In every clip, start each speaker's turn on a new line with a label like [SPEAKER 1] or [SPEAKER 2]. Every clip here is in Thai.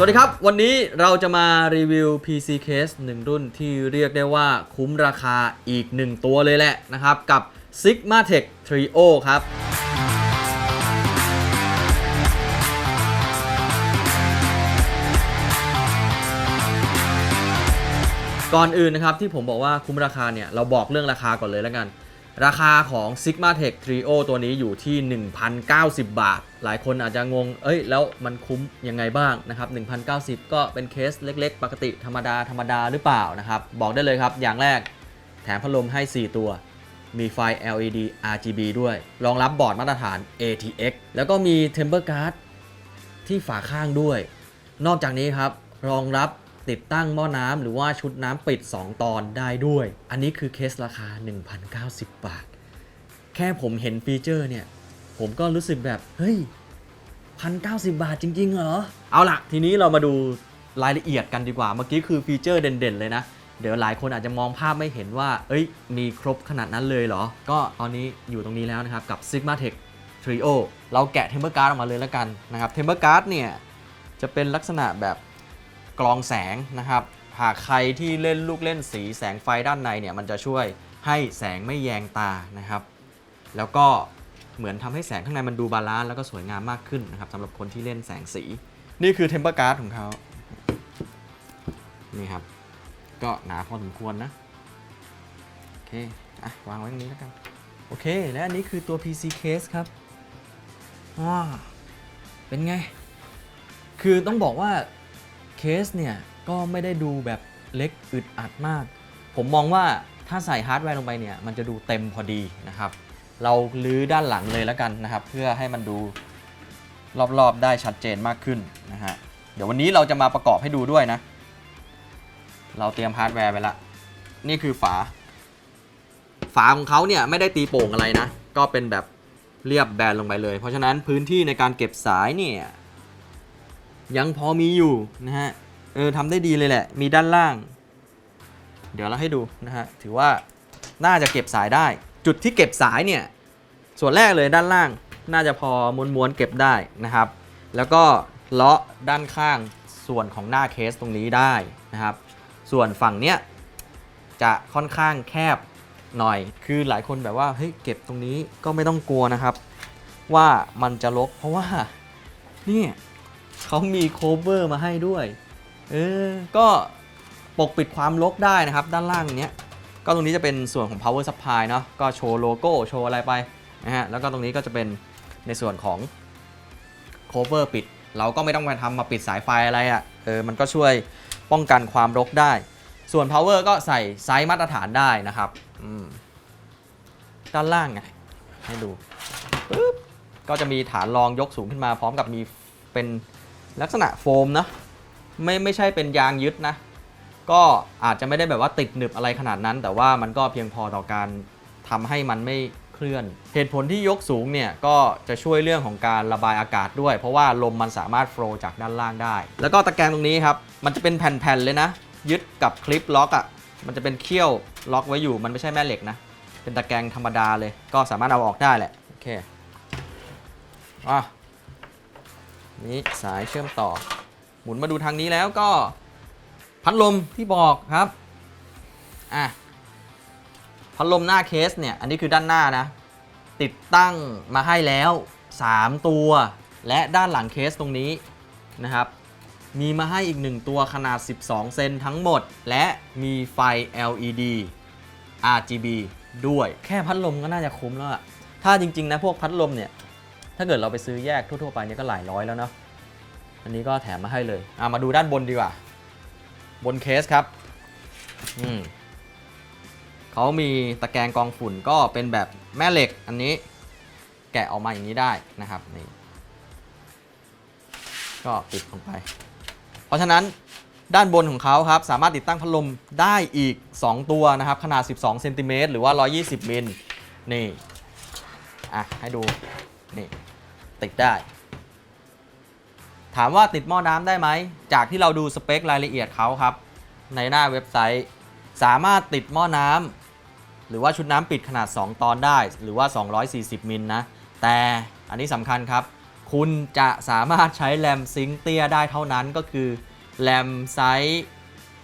[SPEAKER 1] สวัสดีครับ วันนี้เราจะมารีวิว PC case 1 รุ่นที่เรียกได้ว่าคุ้มราคาอีก 1 ตัวเลยแหละนะครับ กับ Sigma Tech Trio ครับก่อนอื่นนะครับที่ผมบอกว่าคุ้มราคาเนี่ยเราบอกเรื่องราคาก่อนเลยแล้วกัน ราคาของ Sigma Tech Trio ตัวนี้อยู่ที่ 1,090 บาท หลายคนอาจจะงง เอ้ย แล้วมันคุ้มยังไงบ้างนะครับ1,090 ก็เป็นเคสเล็กๆ ปกติธรรมดา ธรรมดาหรือเปล่านะครับ บอกได้เลยครับ อย่างแรกแถมพัดลมให้ 4 ตัว มีไฟ LED RGB ด้วย รองรับบอร์ดมาตรฐาน ATX แล้วก็มี Temper Guard ที่ฝาข้างด้วย นอกจากนี้ครับ รองรับ ติดตั้งหม้อน้ำหรือว่าชุดน้ำปิด 2 ตอนได้ด้วย อันนี้คือเคสราคา 1,090 บาท แค่ผมเห็นฟีเจอร์เนี่ย ผมก็รู้สึกแบบ เฮ้ย1,090 บาทจริง ๆ เหรอ เอาล่ะทีนี้เรามาดูรายละเอียดกันดีกว่า เมื่อกี้คือฟีเจอร์เด่น ๆ เลยนะ เดี๋ยวหลายคนอาจจะมองภาพไม่เห็นว่า เอ้ย มีครบขนาดนั้นเลยเหรอ ก็ตอนนี้อยู่ตรงนี้แล้วนะครับ กับ Sigma Tech Trio เราแกะ Temper Guard ออกมาเลยแล้วกันนะครับ Temper Guard เนี่ย จะเป็นลักษณะแบบ กรองแสงนะครับ หากใครที่เล่นลูกเล่นสีแสงไฟด้านในเนี่ยมันจะช่วยให้แสงไม่แยงตานะครับ แล้วก็เหมือนทำให้แสงข้างในมันดูบาลานซ์แล้วก็สวยงามมากขึ้นนะครับสำหรับคนที่เล่นแสงสี นี่คือ Temper Guard ของเขานี่ครับ ก็หนาพอสมควรนะ โอเค อะ วางไว้ตรงนี้แล้วกัน โอเค และอันนี้คือตัว PC case ครับว้าเป็นไง คือต้องบอกว่า เคสเนี่ยก็ไม่ได้ดูแบบเล็กอึดอัดมาก ผมมองว่าถ้าใส่ฮาร์ดแวร์ลงไปเนี่ยมันจะดูเต็มพอดีนะครับ เราลื้อด้านหลังเลยแล้วกันนะครับ เพื่อให้มันดูรอบๆได้ชัดเจนมากขึ้นนะฮะเดี๋ยววันนี้เราจะมาประกอบให้ดูด้วยนะ เราเตรียมฮาร์ดแวร์ไปละ นี่คือฝา ฝาของเขาเนี่ยไม่ได้ตีโป่งอะไรนะ ก็เป็นแบบเรียบแบนลงไปเลย เพราะฉะนั้นพื้นที่ในการเก็บสายเนี่ย ยังพอมีอยู่นะฮะ เออทำได้ดีเลยแหละ มีด้านล่าง เดี๋ยวเราให้ดูนะฮะ ถือว่าน่าจะเก็บสายได้ จุดที่เก็บสายเนี่ย ส่วนแรกเลยด้านล่าง น่าจะพอม้วนๆเก็บได้นะครับ แล้วก็เลาะด้านข้างส่วนของหน้าเคสตรงนี้ได้นะครับ ส่วนฝั่งเนี้ยจะค่อนข้างแคบหน่อย คือหลายคนแบบว่าเฮ้ยเก็บตรงนี้ก็ไม่ต้องกลัวนะครับ ว่ามันจะลกเพราะว่านี่ เขามีโคเวอร์มาให้ด้วย เออ ก็ปกปิดความลกได้นะครับ ด้านล่างเนี้ย ก็ตรงนี้จะเป็นส่วนของ power supply เนาะ ก็โชว์โลโก้ โชว์อะไรไปนะฮะ แล้วก็ตรงนี้ก็จะเป็นในส่วนของ cover ปิด เราก็ไม่ต้องไปทำมาปิดสายไฟอะไรอะ่ะ เออ มันก็ช่วยป้องกันความรกได้ ส่วน power ก็ใส่ไซส์มาตรฐานได้นะครับอืมด้านล่างไงให้ดูปึ๊บก็จะมีฐานรองยกสูงขึ้นมาพร้อมกับมีเป็น ลักษณะโฟมนะไม่ไม่ใช่เป็นยางยึดนะ ก็อาจจะไม่ได้แบบว่าติดหนึบอะไรขนาดนั้น แต่ว่ามันก็เพียงพอต่อการทำให้มันไม่เคลื่อน เหตุผลที่ยกสูงเนี่ยก็จะช่วยเรื่องของการระบายอากาศด้วย เพราะว่าลมมันสามารถโฟลจากด้านล่างได้ แล้วก็ตะแกรงตรงนี้ครับ มันจะเป็นแผ่นๆเลยนะ ยึดกับคลิปล็อกอะ่ะมันจะเป็นเขี้ยวล็อกไว้อยู่มันไม่ใช่แม่เหล็กนะ เป็นตะแกรงธรรมดาเลย ก็สามารถเอาออกได้แหละโอเคอะ นี่สายเชื่อมต่อ หมุนมาดูทางนี้แล้วก็พัดลมที่บอกครับอะพัดลมหน้าเคสเนี่ย อันนี้คือด้านหน้านะ ติดตั้งมาให้แล้ว 3 ตัว และด้านหลังเคสตรงนี้นะครับ มีมาให้อีก 1 ตัวขนาด 12 เซนทั้งหมด และมีไฟ LED RGB ด้วย แค่พัดลมก็น่าจะคุ้มแล้วอะถ้าจริง ๆ นะ พวกพัดลมเนี่ย ถ้าเกิดเราไปซื้อแยกทั่วๆไปเนี่ยก็หลายร้อยแล้วเนาะอันนี้ก็แถมมาให้เลยอะมาดูด้านบนดีกว่า บนเคสครับอืมเขามีตะแกรงกองฝุ่นก็เป็นแบบแม่เหล็กอันนี้แกะออกมาอย่างนี้ได้นะครับนี่ก็ปิดลงไป เพราะฉะนั้นด้านบนของเขาครับ สามารถติดตั้งพัดลมได้อีก 2 ตัวนะครับ ขนาด 12เซนติเมตรหรือว่า 120มิลนี่ อะ ให้ดู นี่ ติดได้ ถามว่าติดหม้อน้ำได้ไหม จากที่เราดูสเปครายละเอียดเขาครับ ในหน้าเว็บไซต์ สามารถติดหม้อน้ำหรือว่าชุดน้ำปิดขนาด 2 ตอนได้ หรือว่า 240 มิลนะ แต่อันนี้สำคัญครับ คุณจะสามารถใช้แรมซิงเตียได้เท่านั้นก็คือแรมไซส์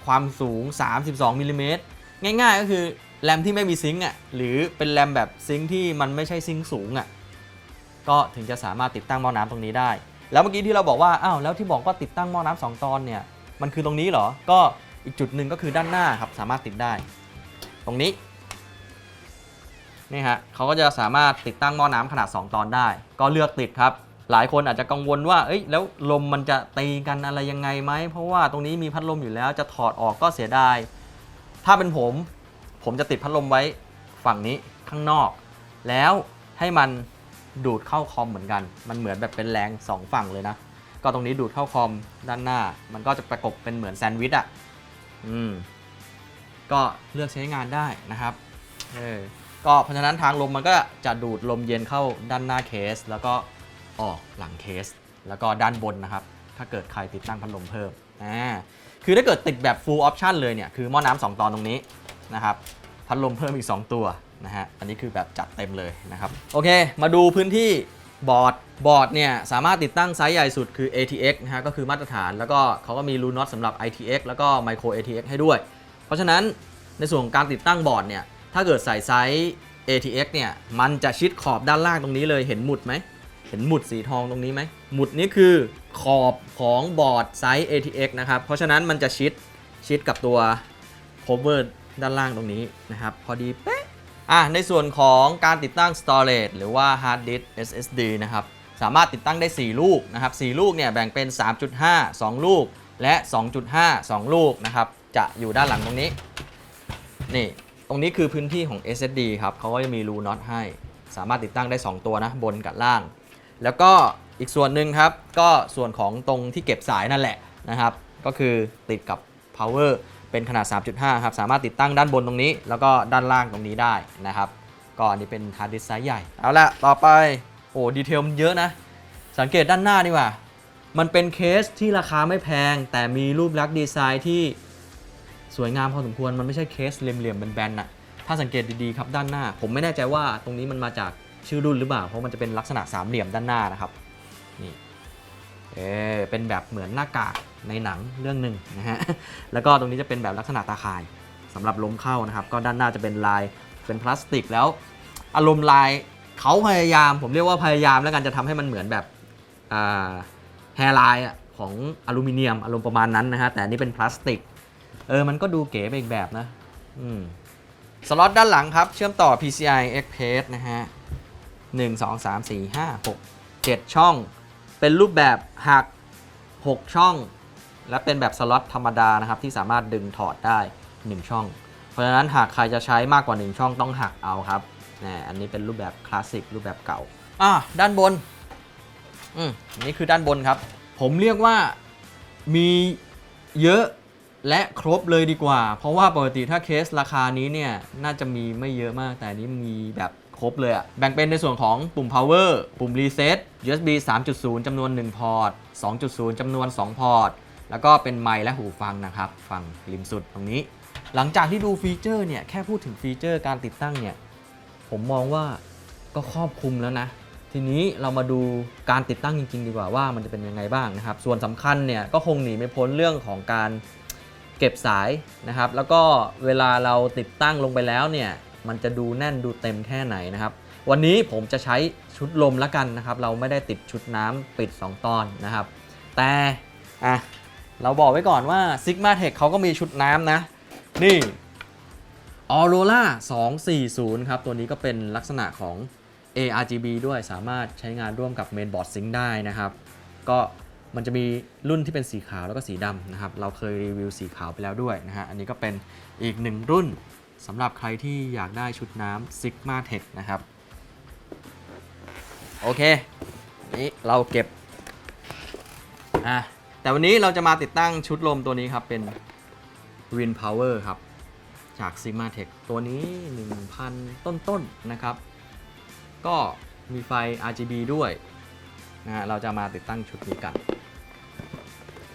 [SPEAKER 1] ความสูง 32มิลลิเมตรง่ายๆก็คือแรมที่ไม่มีซิงค์อะหรือเป็นแรมแบบซิงค์ที่มันไม่ใช่ซิงค์สูงอะ ก็ถึงจะสามารถติดตั้งหม้อน้ำตรงนี้ได้ แล้วเมื่อกี้ที่เราบอกว่าอ้าวแล้วที่บอกว่าติดตั้งหม้อน้ำสองตอนเนี่ยมันคือตรงนี้เหรอ ก็อีกจุดหนึ่งก็คือด้านหน้าครับสามารถติดได้ ตรงนี้นี่ฮะเขาก็จะสามารถติดตั้งหม้อน้ำขนาด 2 ตอนได้ ก็เลือกติดครับ หลายคนอาจจะกังวลว่าเอ้ยแล้วลมมันจะตีกันอะไรยังไงไหมเพราะว่าตรงนี้มีพัดลมอยู่แล้วจะถอดออกก็เสียดายถ้าเป็นผม ผมจะติดพัดลมไว้ฝั่งนี้ข้างนอก แล้วให้มัน ดูดเข้าคอมเหมือนกัน มันเหมือนแบบเป็นแรง 2 ฝั่งเลยนะ ก็ตรงนี้ดูดเข้าคอมด้านหน้า มันก็จะประกบเป็นเหมือนแซนด์วิชอะ อืม ก็เลือกใช้งานได้นะครับ เออ ก็เพราะฉะนั้นทางลมมันก็จะดูดลมเย็นเข้าด้านหน้าเคส แล้วก็ออกหลังเคส แล้วก็ด้านบนนะครับ ถ้าเกิดใครติดตั้งพัดลมเพิ่ม อ่า คือถ้าเกิดติดแบบ full option เลยเนี่ย คือหม้อน้ำสองตอนตรงนี้นะครับ พัดลมเพิ่มอีก 2 ตัว นะฮะ อันนี้คือแบบจัดเต็มเลยนะครับ โอเค มาดูพื้นที่บอร์ด บอร์ดเนี่ยสามารถติดตั้งไซส์ใหญ่สุดคือ ATX นะฮะ ก็คือมาตรฐาน แล้วก็เขาก็มีรูน็อตสำหรับ ITX แล้วก็ Micro ATX ให้ด้วย เพราะฉะนั้นในส่วนของการติดตั้งบอร์ดเนี่ย ถ้าเกิดใส่ไซส์ ATX เนี่ย มันจะชิดขอบด้านล่างตรงนี้เลย เห็นหมุดไหม เห็นหมุดสีทองตรงนี้ไหม หมุดนี้คือขอบของบอร์ดไซส์ ATX นะครับ เพราะฉะนั้นมันจะชิด ชิดกับตัว cover ด้านล่างตรงนี้นะครับ พอดีเป๊ะ อะในส่วนของการติดตั้ง storage หรือว่า hard disk SSD นะครับสามารถติดตั้งได้ 4 ลูกนะครับ4ลูกเนี่ยแบ่งเป็น 3.5 2 ลูกและ 2.5 2 ลูกนะครับจะอยู่ด้านหลังตรงนี้นี่ตรงนี้คือพื้นที่ของ SSD ครับเขาก็จะมีรูน็อตให้ สามารถติดตั้งได้ 2 ตัวนะบนกับล่าง แล้วก็อีกส่วนหนึ่งครับ ก็ส่วนของตรงที่เก็บสายนั่นแหละนะครับ ก็คือติดกับ power เป็นขนาด 3.5 ครับ สามารถติดตั้งด้านบนตรงนี้ แล้วก็ด้านล่างตรงนี้ได้นะครับ ก็อันนี้เป็นฮาร์ดดิสก์ไซส์ใหญ่ เอาละต่อไป โอ้ดีเทลมันเยอะนะ สังเกตด้านหน้าดีกว่า มันเป็นเคสที่ราคาไม่แพง แต่มีรูปลักษณ์ดีไซน์ที่สวยงามพอสมควร มันไม่ใช่เคสเหลี่ยมๆแบนๆนะถ้าสังเกตดีๆครับด้านหน้า ผมไม่แน่ใจว่าตรงนี้มันมาจากชื่อรุ่นหรือเปล่า เพราะมันจะเป็นลักษณะสามเหลี่ยมด้านหน้านะครับ นี่ เออเป็นแบบเหมือนหน้ากาก ในหนังเรื่องหนึ่งนะฮะ แล้วก็ตรงนี้จะเป็นแบบลักษณะตาข่ายสำหรับล้มเข้านะครับ ก็ด้านหน้าจะเป็นลายเป็นพลาสติก แล้วอารมณ์ลายเขาพยายาม ผมเรียกว่าพยายามแล้วกันจะทำให้มันเหมือนแบบแฮร์ไลน์ของอลูมิเนียมอารมณ์ประมาณนั้นนะฮะ แต่นนี้เป็นพลาสติก เออ มันก็ดูเก๋ไปอีกแบบนะ อืม สล็อตด้านหลังครับ เชื่อมต่อ PCI Express นะฮะ1 2 3 4 5 6 7 ช่อง เป็นรูปแบบหัก 6 ช่อง และเป็นแบบสล็อตธรรมดานะครับที่สามารถดึงถอดได้ 1 ช่อง เพราะฉะนั้นหากใครจะใช้มากกว่า 1 ช่องต้องหักเอาครับนี่อันนี้เป็นรูปแบบคลาสสิกรูปแบบเก่าอะด้านบนอืมอนนี่คือด้านบนครับ ผมเรียกว่ามีเยอะและครบเลยดีกว่า เพราะว่าปกติถ้าเคสราคานี้เนี่ยน่าจะมีไม่เยอะมากแต่นนี้มีแบบครบเลยอะแบ่งเป็นในส่วนของปุ่ม power ปุ่ม reset USB 3.0 จำนวน 1 พอร์ต 2.0 จำนวน 2 พอร์ต แล้วก็เป็นไมค์และหูฟังนะครับ ฝั่งริมสุดตรงนี้ หลังจากที่ดูฟีเจอร์เนี่ย แค่พูดถึงฟีเจอร์การติดตั้งเนี่ย ผมมองว่าก็ครอบคลุมแล้วนะ ทีนี้เรามาดูการติดตั้งจริง ๆ ดีกว่าว่ามันจะเป็นยังไงบ้างนะครับ ส่วนสำคัญเนี่ยก็คงหนีไม่พ้นเรื่องของการเก็บสายนะครับ แล้วก็เวลาเราติดตั้งลงไปแล้วเนี่ย มันจะดูแน่นดูเต็มแค่ไหนนะครับ วันนี้ผมจะใช้ชุดลมล้วกันนะครับ เราไม่ได้ติดชุดน้ำปิด 2 ตอนนะครับ แต่อะ เราบอกไว้ก่อนว่า Sigma Tech เขาก็มีชุดน้ำนะ นี่ Aurora 240 ครับ ตัวนี้ก็เป็นลักษณะของ ARGB ด้วยสามารถใช้งานร่วมกับ Mainboard Sync ได้นะครับ ก็มันจะมีรุ่นที่เป็นสีขาวแล้วก็สีดำนะครับ เราเคยรีวิวสีขาวไปแล้วด้วยนะฮะ อันนี้ก็เป็นอีกหนึ่งรุ่นสำหรับใครที่อยากได้ชุดน้ำ Sigma Tech นะครับ โอเค นี้เราเก็บ อะ แต่วันนี้เราจะมาติดตั้งชุดลมตัวนี้ครับเป็น Wind Power ครับ จาก Sigma Tech ตัวนี้ 1,000 ต้นๆนะครับ ก็มีไฟ RGB ด้วยนะฮะเราจะมาติดตั้งชุดนี้กัน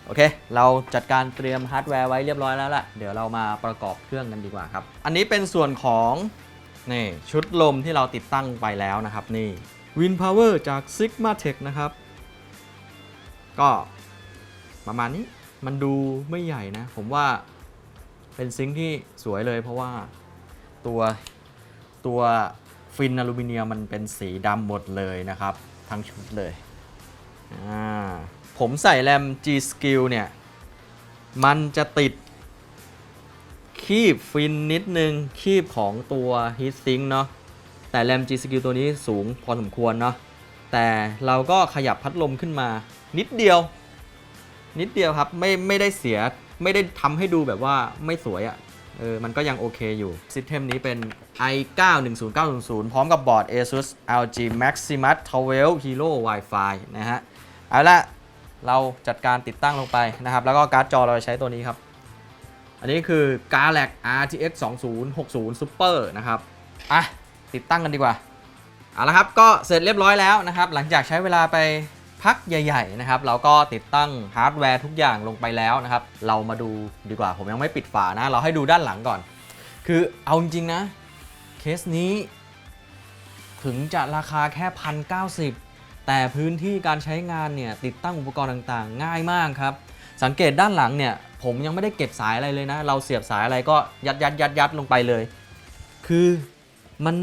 [SPEAKER 1] โอเค เราจัดการเตรียมฮาร์ดแวร์ไว้เรียบร้อยแล้วล่ะเดี๋ยวเรามาประกอบเครื่องกันดีกว่าครับ อันนี้เป็นส่วนของนี่ชุดลมที่เราติดตั้งไปแล้วนะครับนี่ Wind Power จาก Sigma Tech นะครับ ก็ ประมาณนี้มันดูไม่ใหญ่นะ ผมว่าเป็นซิงค์ที่สวยเลย เพราะว่าตัวตัวฟินอลูมิเนียมมันเป็นสีดำหมดเลยนะครับ ทั้งชุดเลย ผมใส่แรม G Skill เนี่ย มันจะติดคีบฟินนิดนึง คีบของตัว Heat Sink เนาะแต่แรม G Skill ตัวนี้สูงพอสมควรเนาะแต่เราก็ขยับพัดลมขึ้นมานิดเดียว นิดเดียวครับ ไม่ไม่ได้เสียไม่ได้ทำให้ดูแบบว่าไม่สวยอะ่ะเออมันก็ยังโอเคอยู่ซิสเทมนี้เป็น i9 10900 พร้อมกับบอร์ด ASUS LG Maximus 12 Hero Wi-Fi นะฮะ เอาละเราจัดการติดตั้งลงไปนะครับ แล้วก็การ์ดจอเราใช้ตัวนี้ครับ อันนี้คือ Galax RTX 2060 Super นะครับ อะ ติดตั้งกันดีกว่า เอาละครับ ก็เสร็จเรียบร้อยแล้วนะครับ หลังจากใช้เวลาไป พักใหญ่ๆนะครับเราก็ติดตั้งฮาร์ดแวร์ทุกอย่างลงไปแล้วนะครับ เรามาดูดีกว่าผมยังไม่ปิดฝานะ เราให้ดูด้านหลังก่อน คือเอาจริงๆนะ เคสนี้ ถึงจะราคาแค่พันเแต่พื้นที่การใช้งานเนี่ยติดตั้งอุปกรณ์ต่างๆ ง่ายมากครับ สังเกตด้านหลังเนี่ยผมยังไม่ได้เก็บสายอะไรเลยนะ เราเสียบสายอะไรก็ยัดยัดยัดยัดลงไปเลย คือมัน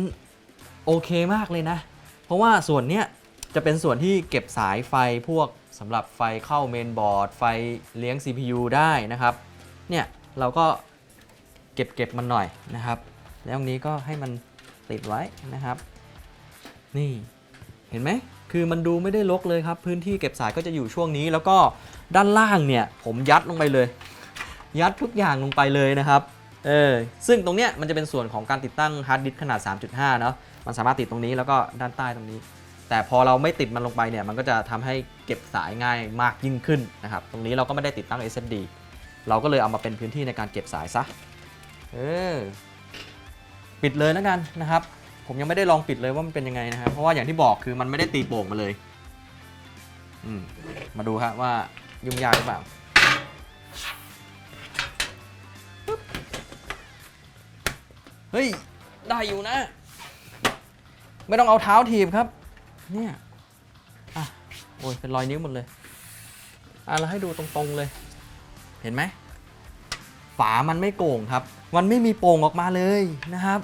[SPEAKER 1] โอเคมากเลยนะ เพราะว่าส่วนเนี้ย จะเป็นส่วนที่เก็บสายไฟพวกสำหรับไฟเข้าเมนบอร์ด ไฟเลี้ยง CPU ได้นะครับ เนี่ยเราก็เก็บเก็บมันหน่อยนะครับ แล้วตรงนี้ก็ให้มันติดไว้นะครับ นี่เห็นไหมคือมันดูไม่ได้รกเลยครับ พื้นที่เก็บสายก็จะอยู่ช่วงนี้ แล้วก็ด้านล่างเนี่ย ผมยัดลงไปเลย ยัดทุกอย่างลงไปเลยนะครับเออซึ่งตรงเนี้ยมันจะเป็นส่วนของการติดตั้งฮาร์ดดิสขนาด 3.5 เนาะมันสามารถติดตรงนี้แล้วก็ด้านใต้ตรงนี้ แต่พอเราไม่ติดมันลงไปเนี่ยมันก็จะทำให้เก็บสายง่ายมากยิ่งขึ้นนะครับ ตรงนี้เราก็ไม่ได้ติดตั้ง SSD เราก็เลยเอามาเป็นพื้นที่ในการเก็บสายซะเออปิดเลยแล้วกันนะครับ ผมยังไม่ได้ลองปิดเลยว่ามันเป็นยังไงนะครับ เพราะว่าอย่างที่บอกคือมันไม่ได้ตีโป่งมาเลยอืมมาดูครับว่ายุ่งยากหรือเปล่าเฮ้ย ได้อยู่นะ ไม่ต้องเอาเท้าถีบครับ เนี่ย อะ โอ้ย เป็นรอยนิ้วหมดเลย อะ เราให้ดูตรงๆเลย เห็นไหม ฝามันไม่โก่งครับ มันไม่มีโป่งออกมาเลยนะครับ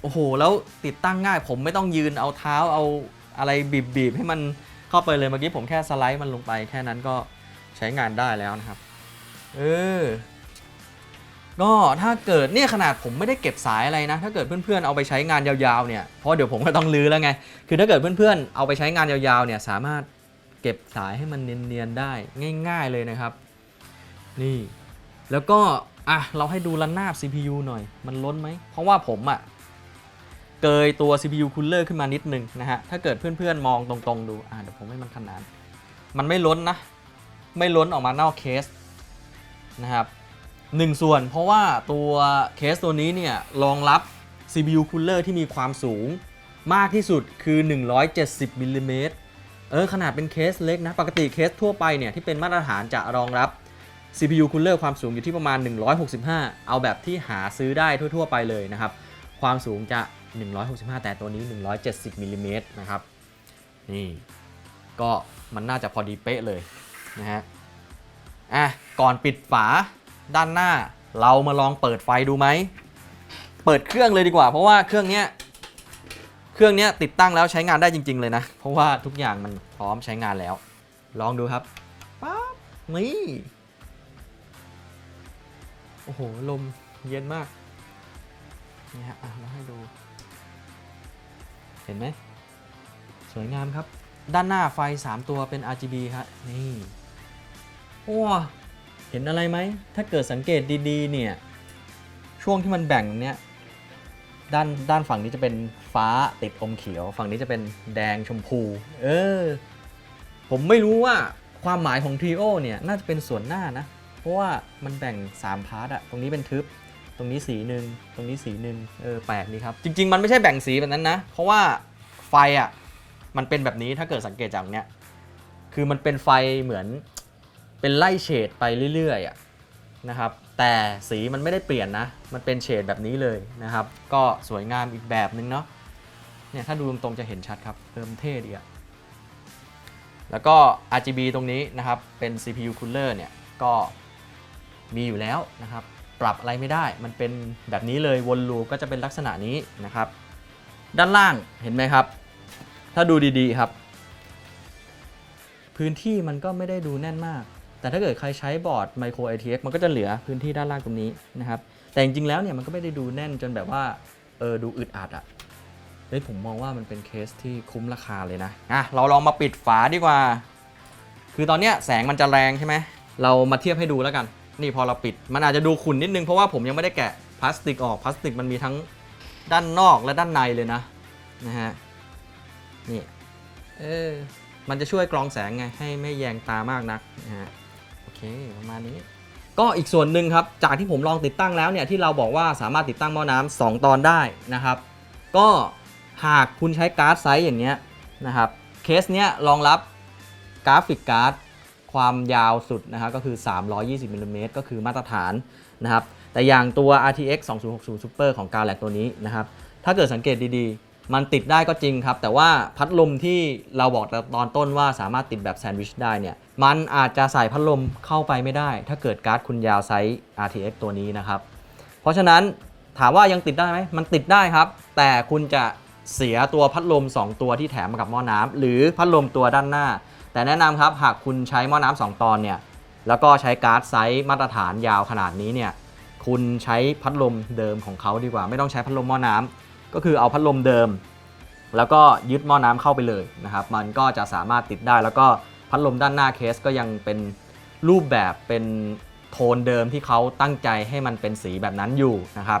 [SPEAKER 1] โอ้โห แล้วติดตั้งง่าย ผมไม่ต้องยืนเอาเท้าเอาอะไรบีบๆให้มันเข้าไปเลย เมื่อกี้ผมแค่สไลด์มันลงไป แค่นั้นก็ใช้งานได้แล้วนะครับ เออ ก็ถ้าเกิดเนี่ยขนาดผมไม่ได้เก็บสายอะไรนะ ถ้าเกิดเพื่อนๆเอาไปใช้งานยาวๆเนี่ยเพราะเดี๋ยวผมก็ต้องลื้อแล้วไง คือถ้าเกิดเพื่อนๆเอาไปใช้งานยาวๆเนี่ยสามารถเก็บสายให้มันเนียนๆได้ง่ายๆเลยนะครับ นี่แล้วก็อะเราให้ดูระนาบ CPU หน่อยมันล้นไหม เพราะว่าผมอะ่ะเกยตัว CPU cooler ขึ้นมานิดนึงนะฮะ ถ้าเกิดเพื่อนๆมองตรงๆดู อะเดี๋ยวผมให้มันขนาน มันไม่ล้นนะ ไม่ล้นออกมานอกเคสนะครับ หนึ่งส่วนเพราะว่าตัวเคสตัวนี้เนี่ยรองรับ CPU cooler ที่มีความสูงมากที่สุดคือ 170มิลลิเมตรเออขนาดเป็นเคสเล็กนะ ปกติเคสทั่วไปเนี่ยที่เป็นมาตรฐานจะรองรับ CPU cooler ความสูงอยู่ที่ประมาณ 165 เอาแบบที่หาซื้อได้ทั่ว ๆ ไปเลยนะครับ ความสูงจะ 165 แต่ตัวนี้ 170มิลลิเมตรนะครับ นี่ ก็มันน่าจะพอดีเป๊ะเลยนะฮะ อะ ก่อนปิดฝา ด้านหน้า เรามาลองเปิดไฟดูไหม เปิดเครื่องเลยดีกว่า เพราะว่าเครื่องเนี้ยเครื่องเนี้ยติดตั้งแล้วใช้งานได้จริง ๆ เลยนะ เพราะว่าทุกอย่างมันพร้อมใช้งานแล้ว ลองดูครับป๊าบนี่โอ้โห ลมเย็นมาก นี่ฮะ อะมาให้ดู เห็นไหม สวยงามครับ ด้านหน้าไฟ 3 ตัวเป็น RGB ครับ นี่ว้ เห็นอะไรไหม ถ้าเกิดสังเกตดีๆ เนี่ย ช่วงที่มันแบ่งเนี้ย ด้านด้านฝั่งนี้จะเป็นฟ้าติดอมเขียว ฝั่งนี้จะเป็นแดงชมพู เออ ผมไม่รู้ว่าความหมายของทริโอเนี่ย น่าจะเป็นส่วนหน้านะ เพราะว่ามันแบ่ง 3 พาร์ทอะตรงนี้เป็นทึบ ตรงนี้สีหนึ่ง ตรงนี้สีหนึ่ง เออแปลกดีครับ จริง ๆ มันไม่ใช่แบ่งสีแบบนั้นนะ เพราะว่าไฟอะมันเป็นแบบนี้ถ้าเกิดสังเกตจากเนี้ย คือมันเป็นไฟเหมือน เป็นไล่เฉดไปเรื่อยๆอะนะครับ แต่สีมันไม่ได้เปลี่ยนนะ มันเป็นเฉดแบบนี้เลยนะครับ ก็สวยงามอีกแบบนึงเนาะ เนี่ยถ้าดูตรงๆจะเห็นชัดครับเติมเท่ดีอะแล้วก็ RGB ตรงนี้นะครับ เป็น CPU cooler เนี่ย ก็มีอยู่แล้วนะครับ ปรับอะไรไม่ได้ มันเป็นแบบนี้เลย วนลูปก็จะเป็นลักษณะนี้นะครับ ด้านล่างเห็นไหมครับ ถ้าดูดีๆครับ พื้นที่มันก็ไม่ได้ดูแน่นมาก แต่ถ้าเกิดใครใช้บอร์ด Micro ATX มันก็จะเหลือพื้นที่ด้านล่างตรงนี้นะครับ แต่จริงๆแล้วเนี่ยมันก็ไม่ได้ดูแน่นจนแบบว่าเออดูอึดอัดอะเฮ้ยผมมองว่ามันเป็นเคสที่คุ้มราคาเลยนะอะเราลองมาปิดฝาดีกว่า คือตอนเนี้ยแสงมันจะแรงใช่ไหมเรามาเทียบให้ดูแล้วกัน นี่พอเราปิด มันอาจจะดูขุ่นนิดนึงเพราะว่าผมยังไม่ได้แกะพลาสติกออกพลาสติกมันมีทั้งด้านนอกและด้านในเลยนะนะฮะนี่เออมันจะช่วยกรองแสงไงให้ไม่แยงตามากนักนะฮะ ประมาณนี้ ก็อีกส่วนหนึ่งครับ จากที่ผมลองติดตั้งแล้วเนี่ยที่เราบอกว่าสามารถติดตั้งหม้อน้ำสองตอนได้นะครับ ก็หากคุณใช้การ์ดไซส์อย่างเงี้ยนะครับเคสเนี้ยรองรับกราฟิกการ์ดความยาวสุดนะครับก็คือ 320มิลลิเมตรก็คือมาตรฐานนะครับแต่อย่างตัว RTX 2060 Super ของกาแล็กตัวนี้นะครับถ้าเกิดสังเกตดีๆ มันติดได้ก็จริงครับ แต่ว่าพัดลมที่เราบอกตอนต้นว่าสามารถติดแบบแซนด์วิชได้เนี่ย มันอาจจะใส่พัดลมเข้าไปไม่ได้ ถ้าเกิดการ์ดคุณยาวไซส์ RTX ตัวนี้นะครับ เพราะฉะนั้นถามว่ายังติดได้ไหม มันติดได้ครับ แต่คุณจะเสียตัวพัดลม 2 ตัวที่แถมมากับหม้อน้ำหรือพัดลมตัวด้านหน้า แต่แนะนำครับหากคุณใช้หม้อน้ำ2ตอนเนี่ยแล้วก็ใช้การ์ดไซส์มาตรฐานยาวขนาดนี้เนี่ยคุณใช้พัดลมเดิมของเขาดีกว่า ไม่ต้องใช้พัดลมหม้อน้ำ ก็คือเอาพัดลมเดิม แล้วก็ยึดหม้อน้ำเข้าไปเลยนะครับ มันก็จะสามารถติดได้ แล้วก็พัดลมด้านหน้าเคสก็ยังเป็นรูปแบบเป็นโทนเดิมที่เขาตั้งใจให้มันเป็นสีแบบนั้นอยู่นะครับ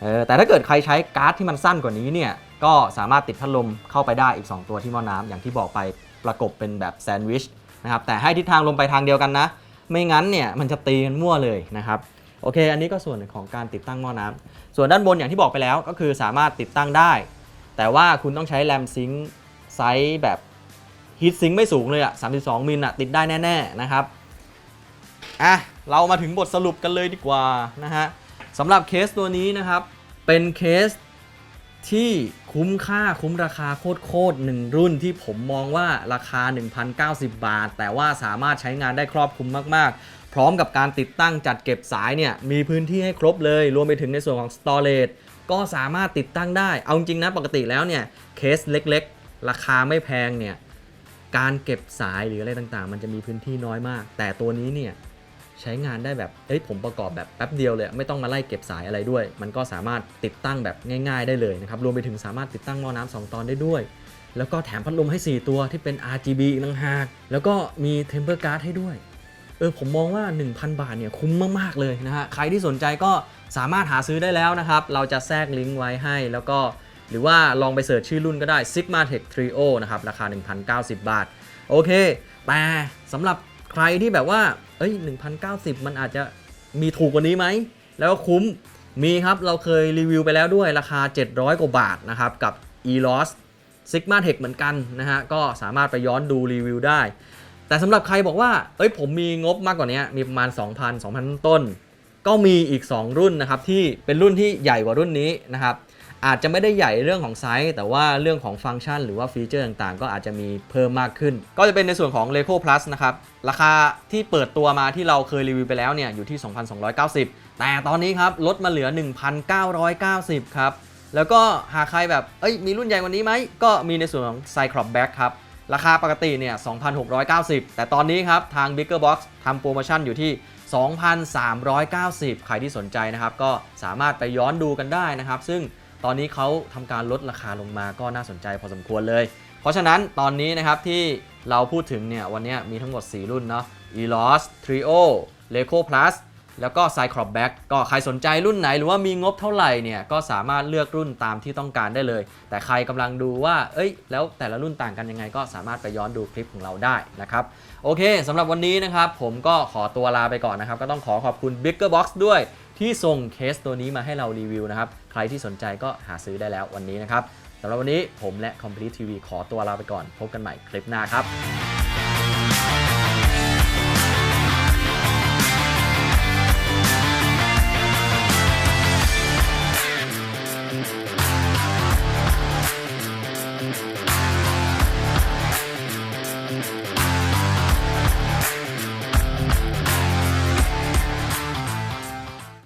[SPEAKER 1] เออแต่ถ้าเกิดใครใช้การ์ดที่มันสั้นกว่านี้เนี่ยก็สามารถติดพัดลมเข้าไปได้อีก 2 ตัวที่หม้อน้ำอย่างที่บอกไปประกบเป็นแบบแซนด์วิชนะครับแต่ให้ทิศทางลมไปทางเดียวกันนะ ไม่งั้นเนี่ยมันจะตีกันมั่วเลยนะครับ โอเค อันนี้ก็ส่วนของการติดตั้งหม้อน้ำส่วนด้านบนอย่างที่บอกไปแล้วก็คือสามารถติดตั้งได้ แต่ว่าคุณต้องใช้แรมซิงค์ไซส์แบบฮีทซิงค์ไม่สูงเลยอะ32 มิลอะติดได้แน่ ๆ นะครับ อะ เรามาถึงบทสรุปกันเลยดีกว่านะฮะสำหรับเคสตัวนี้นะครับ เป็นเคสที่คุ้มค่าคุ้มราคาโคตรๆหนึ่งรุ่นที่ผมมองว่าราคา 1,090 บาท แต่ว่าสามารถใช้งานได้ครอบคลุมมาก พร้อมกับการติดตั้งจัดเก็บสายเนี่ยมีพื้นที่ให้ครบเลย รวมไปถึงในส่วนของ storage ก็สามารถติดตั้งได้ เอาจริงนะปกติแล้วเนี่ยเคสเล็กๆ ราคาไม่แพงเนี่ยการเก็บสายหรืออะไรต่างๆ มันจะมีพื้นที่น้อยมาก แต่ตัวนี้เนี่ยใช้งานได้แบบเอ้ยผมประกอบแบบแป๊บเดียวเลย ไม่ต้องมาไล่เก็บสายอะไรด้วย มันก็สามารถติดตั้งแบบง่ายๆได้เลยนะครับ รวมไปถึงสามารถติดตั้งหม้อน้ำสองตอนได้ด้วย แล้วก็แถมพัดลมให้ 4 ตัวที่เป็น RGB อีกต่างหาก แล้วก็มี Temper Guard ให้ด้วย เออผมมองว่า 1,000 บาทเนี่ยคุ้มมากๆเลยนะฮะใครที่สนใจก็สามารถหาซื้อได้แล้วนะครับ เราจะแทรกลิงก์ไว้ให้แล้วก็หรือว่าลองไปเสิร์ชชื่อรุ่นก็ได้ Sigma Tech Trio นะครับ ราคา 1,090 บาท โอเค แต่สำหรับใครที่แบบว่า เอ้ย 1,090 มันอาจจะมีถูกกว่านี้ไหม แล้วคุ้มมีครับ เราเคยรีวิวไปแล้วด้วยราคา 700 กว่าบาทนะครับ กับ ELOS Sigma Tech เหมือนกันนะฮะ ก็สามารถไปย้อนดูรีวิวได้ แต่สำหรับใครบอกว่า เอ้ยผมมีงบมากกว่านี้มีประมาณ 2,000 2,000 ต้น ก็มีอีก 2 รุ่นนะครับที่เป็นรุ่นที่ใหญ่กว่ารุ่นนี้นะครับอาจจะไม่ได้ใหญ่เรื่องของไซส์ แต่ว่าเรื่องของฟังก์ชัน หรือว่าฟีเจอร์ต่างๆ ก็อาจจะมีเพิ่มมากขึ้น ก็จะเป็นในส่วนของ l e c o Plus นะครับ ราคาที่เปิดตัวมาที่เราเคยรีวิวไปแล้วเนี่ยอยู่ที่ 2,290 แต่ตอนนี้ครับลดมาเหลือ 1,990 ครับ แล้วก็หากใครแบบ เอ้ยมีรุ่นใหญ่กว่านี้ไหม ก็มีในส่วนของ Cyclops Back ครับ ราคาปกติเนี่ย 2,690 แต่ตอนนี้ครับ ทาง Bigger Box ทำโปรโมชั่นอยู่ที่ 2,390 ใครที่สนใจนะครับ ก็สามารถไปย้อนดูกันได้นะครับ ซึ่งตอนนี้เขาทำการลดราคาลงมาก็น่าสนใจพอสมควรเลย เพราะฉะนั้นตอนนี้นะครับที่เราพูดถึงเนี่ยวันนี้มีทั้งหมด 4 รุ่นเนาะ ELOS Trio Leco Plus แล้วก็ Cyclops Back ก็ใครสนใจรุ่นไหนหรือว่ามีงบเท่าไหร่เนี่ยก็สามารถเลือกรุ่นตามที่ต้องการได้เลย แต่ใครกำลังดูว่า เอ้ย แล้วแต่ละรุ่นต่างกันยังไง ก็สามารถไปย้อนดูคลิปของเราได้นะครับ โอเคสำหรับวันนี้นะครับ ผมก็ขอตัวลาไปก่อนนะครับ ก็ต้องขอขอบคุณ Bigger Box ด้วยที่ส่งเคสตัวนี้มาให้เรารีวิวนะครับ ใครที่สนใจก็หาซื้อได้แล้ววันนี้นะครับสำหรับวันนี้ผมและ Complete TV ขอตัวลาไปก่อน พบกันใหม่คลิปหน้าครับ